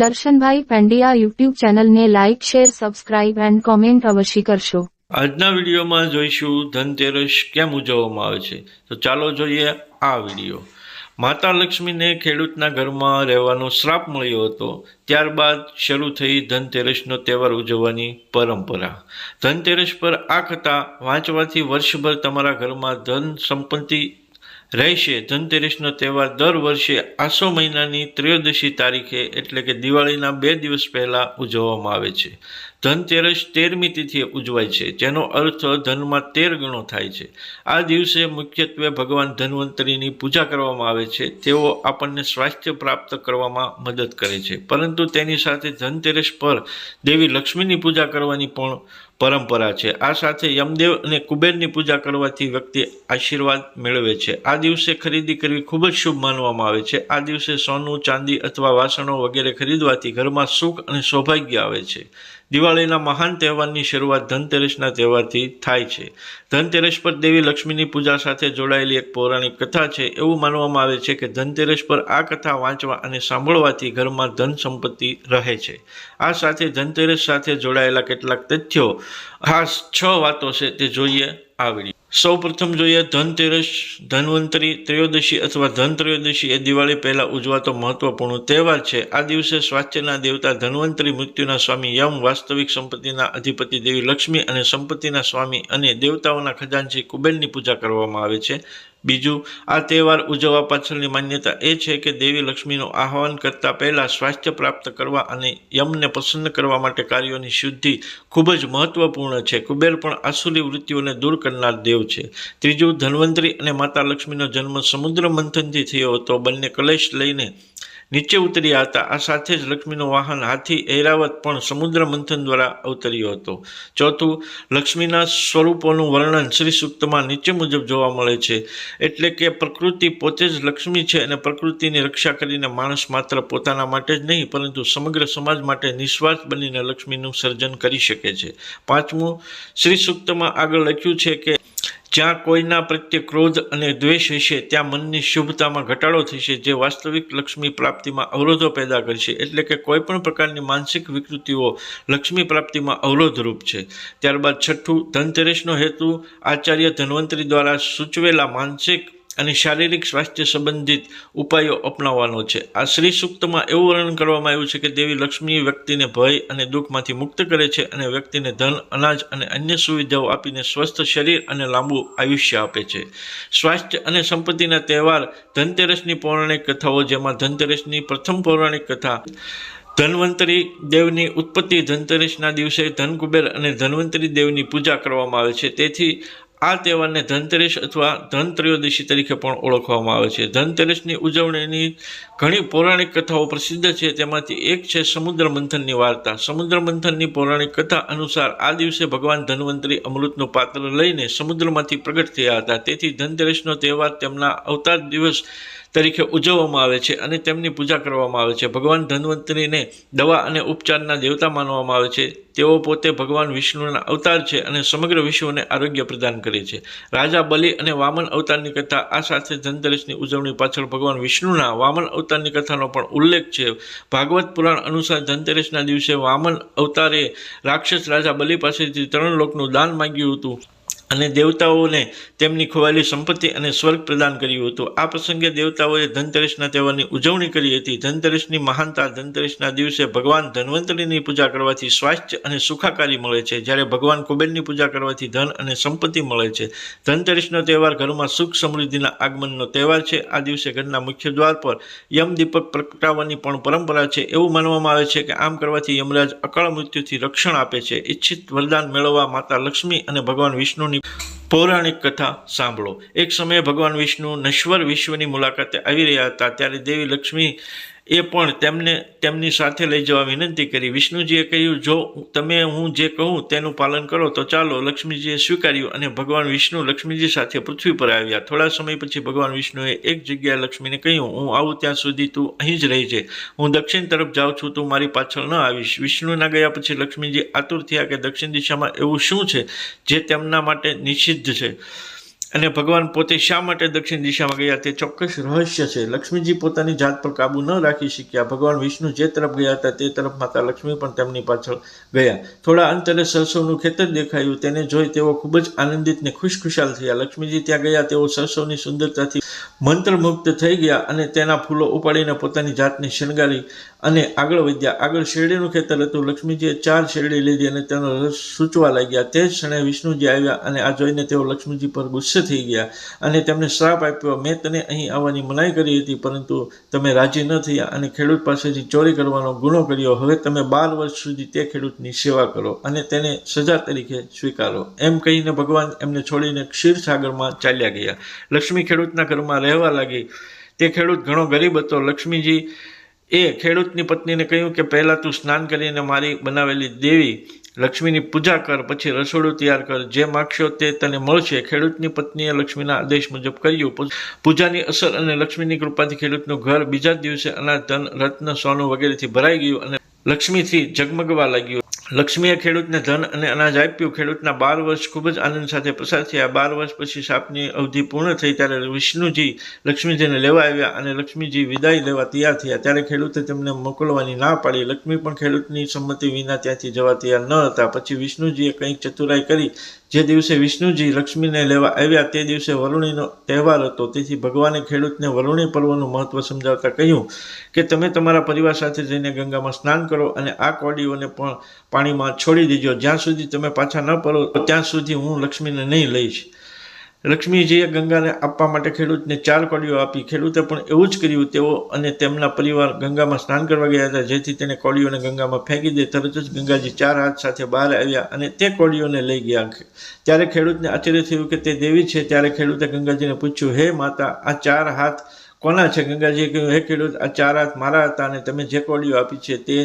Darshanbhai Pandya YouTube ચેનલને like share, subscribe and comment અવશ્ય કરશો. આજના વિડીયોમાં જોઈશું ધનતેરસ કેમ ઉજવવામાં આવે છે. તો ચાલો જોઈએ આ વીડિયો. માતા લક્ષ્મીને ખેડૂતના ઘરમાં રહેવાનો શ્રાપ મળ્યો હતો, ત્યારબાદ શરૂ થઈ ધનતેરસનો તહેવાર ઉજવવાની પરંપરા. ધનતેરસ પર આ કથા વાંચવાથી વર્ષભર તમારા ઘરમાં ધન સંપત્તિ રહેશે. ધનતેરસનો તહેવાર દર વર્ષે આસો મહિનાની ત્રયોદશી તારીખે, એટલે કે દિવાળીના બે દિવસ પહેલાં ઉજવવામાં આવે છે. ધનતેરસ તેરમી તિથિએ ઉજવાય છે, જેનો અર્થ ધનમાં તેર ગણો થાય છે. આ દિવસે મુખ્યત્વે ભગવાન ધન્વંતરીની પૂજા કરવામાં આવે છે. તેઓ આપણને સ્વાસ્થ્ય પ્રાપ્ત કરવામાં મદદ કરે છે. પરંતુ તેની સાથે ધનતેરસ પર દેવી લક્ષ્મીની પૂજા કરવાની પણ પરંપરા છે. આ સાથે યમદેવ અને કુબેરની પૂજા કરવાથી વ્યક્તિ આશીર્વાદ મેળવે છે. આ દિવસે ખરીદી કરવી ખૂબ જ શુભ માનવામાં આવે છે. આ દિવસે સોનું, ચાંદી અથવા વાસણો વગેરે ખરીદવાથી ઘરમાં સુખ અને સૌભાગ્ય આવે છે. દિવાળીના મહાન તહેવારની શરૂઆત ધનતેરસના તહેવારથી થાય છે. ધનતેરસ પર દેવી લક્ષ્મીની પૂજા સાથે જોડાયેલી એક પૌરાણિક કથા છે. એવું માનવામાં આવે છે કે ધનતેરસ પર આ કથા વાંચવા અને સાંભળવાથી ઘરમાં ધન સંપત્તિ રહે છે. આ સાથે ધનતેરસ સાથે જોડાયેલા કેટલાક તથ્યો ખાસ છ વાતો છે તે જોઈએ. આ વીડિયો સૌ પ્રથમ જોઈએ ધનતેરસ, ધન્વંતરી, ત્રયોદશી અથવા ધન ત્રયોદશી એ દિવાળી પહેલાં ઉજવાતો મહત્વપૂર્ણ તહેવાર છે. આ દિવસે સ્વાસ્થ્યના દેવતા ધન્વંતરી મૃત્યુના સ્વામી યમ વાસ્તવિક સંપત્તિના અધિપતિ દેવી લક્ષ્મી અને સંપત્તિના સ્વામી અને દેવતાઓના ખજાનચી કુબેરની પૂજા કરવામાં આવે છે. બીજું, આ તહેવાર ઉજવવા પાછળની માન્યતા એ છે કે દેવી લક્ષ્મીનું આહવાન કરતાં પહેલાં સ્વાસ્થ્ય પ્રાપ્ત કરવા અને યમને પસંદ કરવા માટે કાર્યોની શુદ્ધિ ખૂબ જ મહત્વપૂર્ણ છે. કુબેર પણ આસુરી વૃત્તિઓને દૂર કરનાર દેવ છે. ત્રીજું, ધન્વંતરી અને માતા લક્ષ્મીનો જન્મ સમુદ્ર મંથનથી થયો હતો. બંને કલેશ લઈને નીચે ઉતર્યા હતા આ સાથે જ લક્ષ્મીનું વાહન હાથી ઐરાવત પણ સમુદ્ર મંથન દ્વારા અવતર્યો હતો. ચોથું, લક્ષ્મીના સ્વરૂપોનું વર્ણન શ્રી સૂક્તમાં નીચે મુજબ જોવા મળે છે. એટલે કે પ્રકૃતિ પોતે જ લક્ષ્મી છે અને પ્રકૃતિની રક્ષા કરીને માણસ માત્ર પોતાના માટે જ નહીં, પરંતુ સમગ્ર સમાજ માટે નિસ્વાર્થ બનીને લક્ષ્મીનું સર્જન કરી શકે છે. પાંચમું, શ્રી સૂક્તમાં આગળ લખ્યું છે કે જ્યાં કોઈના પ્રત્યે ક્રોધ અને દ્વેષ હશે, ત્યાં મનની શુભતામાં ઘટાડો થશે. જે વાસ્તવિક લક્ષ્મી પ્રાપ્તિમાં અવરોધો પેદા કરશે. એટલે કે કોઈ પણ પ્રકારની માનસિક વિકૃતિઓ લક્ષ્મી પ્રાપ્તિમાં અવરોધરૂપ છે. ત્યારબાદ છઠ્ઠું, ધનતેરસનો હેતુ આચાર્ય ધન્વંતરી દ્વારા સૂચવેલા માનસિક અને શારીરિક સ્વાસ્થ્ય સંબંધિત ઉપાયો અપનાવવાનો છે. આ શ્રી સૂક્તમાં એવું વર્ણન કરવામાં આવ્યું છે કે દેવી લક્ષ્મી વ્યક્તિને ભય અને દુઃખમાંથી મુક્ત કરે છે અને વ્યક્તિને ધન, અનાજ અને અન્ય સુવિધાઓ આપીને સ્વસ્થ શરીર અને લાંબુ આયુષ્ય આપે છે. સ્વાસ્થ્ય અને સંપત્તિના તહેવાર ધનતેરસની પૌરાણિક કથાઓ જેમાં ધનતેરસની પ્રથમ પૌરાણિક કથા, ધન્વંતરી દેવની ઉત્પત્તિ ધનતેરસના દિવસે ધનકુબેર અને ધન્વંતરી દેવની પૂજા કરવામાં આવે છે. તેથી આ તહેવારને ધનતેરસ અથવા ધનત્રયોદશી તરીકે પણ ઓળખવામાં આવે છે. ધનતેરસની ઉજવણીની ઘણી પૌરાણિક કથાઓ પ્રસિદ્ધ છે. તેમાંથી એક છે સમુદ્ર મંથનની વાર્તા. સમુદ્ર મંથનની પૌરાણિક કથા અનુસાર આ દિવસે ભગવાન ધન્વંતરી અમૃતનું પાત્ર લઈને સમુદ્રમાંથી પ્રગટ થયા હતા. તેથી ધનતેરસનો તહેવાર તેમના અવતાર દિવસ તરીકે ઉજવવામાં આવે છે અને તેમની પૂજા કરવામાં આવે છે. ભગવાન ધન્વંતરીને દવા અને ઉપચારના દેવતા માનવામાં આવે છે. તેઓ પોતે ભગવાન વિષ્ણુના અવતાર છે અને સમગ્ર વિશ્વને આરોગ્ય પ્રદાન કરે છે. રાજા બલિ અને વામન અવતારની કથા આ સાથે ધનતેરસની ઉજવણી પાછળ ભગવાન વિષ્ણુના વામન અવતારની કથાનો પણ ઉલ્લેખ છે. ભાગવત પુરાણ અનુસાર ધનતેરસના દિવસે વામન અવતારે રાક્ષસ રાજા બલિ પાસેથી ત્રણ લોકનું દાન માંગ્યું હતું. અને દેવતાઓને તેમની ખોવાયેલી સંપત્તિ અને સ્વર્ગ પ્રદાન કર્યું હતું. આ પ્રસંગે દેવતાઓએ ધનતેરસના તહેવારની ઉજવણી કરી હતી. ધનતેરસની મહાનતા ધનતેરસના દિવસે ભગવાન ધન્વંતરીની પૂજા કરવાથી સ્વાસ્થ્ય અને સુખાકારી મળે છે. જ્યારે ભગવાન કુબેરની પૂજા કરવાથી ધન અને સંપત્તિ મળે છે. ધનતેરસનો તહેવાર ઘરમાં સુખ સમૃદ્ધિના આગમનનો તહેવાર છે. આ દિવસે ઘરના મુખ્ય દ્વાર પર યમ દીપક પ્રગટાવવાની પણ પરંપરા છે. એવું માનવામાં આવે છે કે આમ કરવાથી યમરાજ અકાળ મૃત્યુથી રક્ષણ આપે છે. ઈચ્છિત વરદાન મેળવવા માતા લક્ષ્મી અને ભગવાન વિષ્ણુની પૌરાણિક કથા સાંભળો. એક સમયે ભગવાન વિષ્ણુ નશ્વર વિશ્વની મુલાકાતે આવી રહ્યા હતા. ત્યારે દેવી લક્ષ્મી એ પણ તેમને, તેમની સાથે લઈ જવા વિનંતી કરી. વિષ્ણુજીએ કહ્યું, જો તમે, હું જે કહું તેનું પાલન કરો, તો ચાલો લક્ષ્મીજીએ સ્વીકાર્યું અને ભગવાન વિષ્ણુ લક્ષ્મીજી સાથે પૃથ્વી પર આવ્યા. થોડા સમય પછી ભગવાન વિષ્ણુએ એક જગ્યાએ લક્ષ્મીને કહ્યું, હું આવું ત્યાં સુધી તું અહીં જ રહેજે હું દક્ષિણ તરફ જાઉં છું, તું મારી પાછળ ન આવીશ. વિષ્ણુના ગયા પછી લક્ષ્મીજી આતુર થયા કે દક્ષિણ દિશામાં એવું શું છે જે તેમના માટે નિષિદ્ધ છે? અને ભગવાન પોતે શા માટે દક્ષિણ દિશામાં ગયા તે ચોક્કસ રહસ્ય છે. લક્ષ્મીજી પોતાની જાત પર કાબુ ન રાખી શક્યા. ભગવાન વિષ્ણુ જે તરફ ગયા હતા તે તરફ માતા લક્ષ્મી પણ તેમની પાછળ ગયા. થોડા અંતરે સરસવનું ખેતર દેખાયું. તેને જોઈ તેઓ ખૂબ જ આનંદિત ને ખુશખુશાલ થયા. લક્ષ્મીજી ત્યાં ગયા, તેઓ સરસવની સુંદરતાથી મંત્રમુગ્ધ થઈ ગયા અને તેના ફૂલો ઉપાડીને પોતાની જાતને શણગારી અને આગળ વધ્યા. આગળ શેરડીનું ખેતર હતું. લક્ષ્મીજીએ ચાર શેરડી લીધી અને તેનો રસ સૂચવા લાગ્યા. તે જ ક્ષણે વિષ્ણુજી આવ્યા અને આ જોઈને તેઓ લક્ષ્મીજી પર ગુસ્સે થઈ ગયા અને તેમને શ્રાપ આપ્યો, મેં તને અહીં આવવાની મનાઈ કરી હતી, પરંતુ તમે રાજી ન થયા અને ખેડૂત પાસેથી ચોરી કરવાનો ગુનો કર્યો. હવે તમે બાર વર્ષ સુધી તે ખેડૂતની સેવા કરો અને તેને સજા તરીકે સ્વીકારો. એમ કહીને ભગવાન એમને છોડીને ક્ષીરસાગરમાં ચાલ્યા ગયા. લક્ષ્મી ખેડૂતના ઘરમાં રહેવા લાગી. તે ખેડૂત ઘણો ગરીબ હતો. લક્ષ્મીજી એ ખેડૂતની પત્નીને કહ્યું કે પહેલાં તું સ્નાન કરીને મારી બનાવેલી દેવી લક્ષ્મીની પૂજા કર, પછી રસોડું તૈયાર કર. જે માગશો તે તને મળશે. ખેડૂતની પત્નીએ લક્ષ્મીના આદેશ મુજબ કર્યું. પૂજાની અસર અને લક્ષ્મીની કૃપાથી ખેડૂતનું ઘર બીજા દિવસે અનાજ, ધન, રત્ન, સોનું વગેરેથી ભરાઈ ગયું અને લક્ષ્મીથી ઝગમગવા લાગ્યું. લક્ષ્મીએ ખેડૂતને ધન અને અનાજ આપ્યું. ખેડૂતના બાર વર્ષ ખૂબ જ આનંદ સાથે પસાર થયા. બાર વર્ષ પછી સાપની અવધિ પૂર્ણ થઈ ત્યારે વિષ્ણુજી લક્ષ્મીજીને લેવા આવ્યા અને લક્ષ્મીજી વિદાય લેવા તૈયાર થયા. ત્યારે ખેડૂતે તેમને મોકલવાની ના પાડી. લક્ષ્મી પણ ખેડૂતની સંમતિ વિના ત્યાંથી જવા તૈયાર ન હતા. પછી વિષ્ણુજીએ કંઈક ચતુરાઈ કરી જે દિવસે વિષ્ણુજી લક્ષ્મીને લેવા આવ્યા તે દિવસે વરુણીનો તહેવાર હતો. તેથી ભગવાને ખેડૂતને વરુણી પર્વનું મહત્વ સમજાવતા કહ્યું કે તમે તમારા પરિવાર સાથે જઈને ગંગામાં સ્નાન કરો અને આ કોડીઓને પણ પાણીમાં છોડી દેજો. જ્યાં સુધી તમે પાછા ન પડો ત્યાં સુધી હું લક્ષ્મીને નહીં લઈશ. લક્ષ્મીજીએ ગંગાને આપવા માટે ખેડૂતને ચાર કોળીઓ આપી, ખેડૂતે પણ એવું જ કર્યું. તેઓ અને તેમના પરિવાર ગંગામાં સ્નાન કરવા ગયા હતા. જેથી તેને કોળીઓને ગંગામાં ફેંકી દે. તરત જ ગંગાજી ચાર હાથ સાથે બહાર આવ્યા અને તે કોળીઓને લઈ ગયા ત્યારે ખેડૂતને આશ્ચર્ય થયું કે તે દેવી છે. ત્યારે ખેડૂતે ગંગાજીને પૂછ્યું, હે માતા, આ ચાર હાથ કોના છે? ગંગાજીએ કહ્યું, હે ખેડૂત, આ ચાર હાથ મારા હતા અને તમે જે કોળીઓ આપી છે તે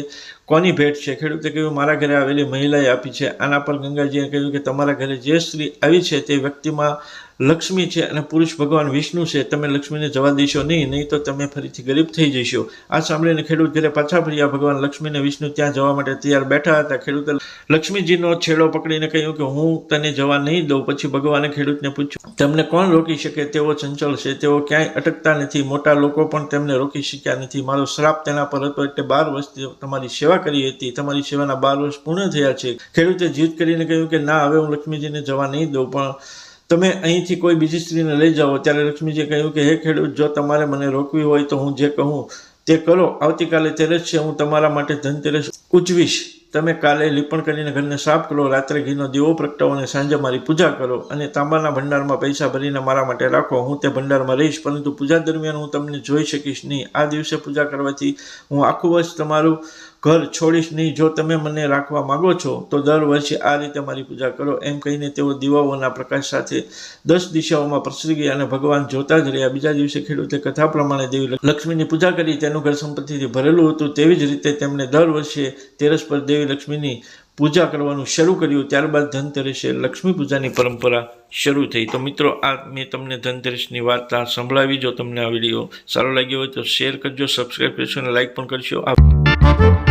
કોની ભેટ છે? ખેડૂતે કહ્યું, મારા ઘરે આવેલી મહિલાએ આપી છે. આના પર ગંગાજીએ કહ્યું કે, તમારા ઘરે જે સ્ત્રી આવી છે તે વ્યક્તિમાં લક્ષ્મી છે અને પુરુષ ભગવાન વિષ્ણુ છે. તમે લક્ષ્મીને જવા દેશો નહીં નહીં તો તમે ફરીથી ગરીબ થઈ જશો. આ સાંભળીને ખેડૂત ઘરે પાછા ફર્યા. ભગવાન લક્ષ્મી અને વિષ્ણુ ત્યાં જવા માટે તૈયાર બેઠા હતા. ખેડૂતે લક્ષ્મીજીનો છેડો પકડીને કહ્યું કે, હું તને જવા નહીં દઉં. પછી ભગવાને ખેડૂતને પૂછ્યું, તમને કોણ રોકી શકે? તેઓ ચંચળ છે. તેઓ ક્યાંય અટકતા નથી. મોટા લોકો પણ તેમને રોકી શક્યા નથી. મારો શ્રાપ તેના પર હતો એટલે બાર વર્ષથી તમારી સેવા કરી હતી. તમારી સેવાના બાર વર્ષ પૂર્ણ થયા છે. ખેડૂતે જીદ કરીને કહ્યું કે, ના, હવે હું લક્ષ્મીજીને જવા નહીં દઉં, પણ તમે અહીંથી કોઈ બીજી સ્ત્રીને લઈ જાઓ. ત્યારે લક્ષ્મીજીએ કહ્યું કે, હે ખેડૂત, જો તમારે મને રોકવી હોય તો હું જે કહું તે કરો. આવતીકાલે તેરસ છે, હું તમારા માટે ધનતેરસ ઉજવીશ. તમે કાલે લીપણ કરીને ઘરને સાફ કરો, રાત્રે ઘીનો દીવો પ્રગટાવો અને સાંજે મારી પૂજા કરો અને તાંબાના ભંડારમાં પૈસા ભરીને મારા માટે રાખો. હું તે ભંડારમાં રહીશ, પરંતુ પૂજા દરમિયાન હું તમને જોઈ શકીશ નહીં. આ દિવસે પૂજા કરવાથી હું આખું વર્ષ તમારું ઘર છોડીશ નહીં. જો તમે મને રાખવા માંગો છો, તો દર વર્ષે આ રીતે મારી પૂજા કરો. એમ કહીને તેઓ દીવાઓના પ્રકાશ સાથે દસ દિશાઓમાં પ્રસરી ગયા અને ભગવાન જોતા જ રહ્યા. બીજા દિવસે ખેડૂતે કથા પ્રમાણે દેવી લક્ષ્મીની પૂજા કરી. તેનું ઘર સંપત્તિથી ભરેલું હતું. તેવી જ રીતે તેમણે દર વર્ષે તેરસ પર દેવી લક્ષ્મીની પૂજા કરવાનું શરૂ કર્યું ત્યારબાદ ધનતેરસે લક્ષ્મી પૂજાની પરંપરા શરૂ થઈ. તો મિત્રો, આ મેં તમને ધનતેરસની વાર્તા સંભળાવી. જો તમને આ વીડિયો સારો લાગ્યો હોય તો શેર કરજો સબસ્ક્રાઈબ કરશો અને લાઇક પણ કરશો આ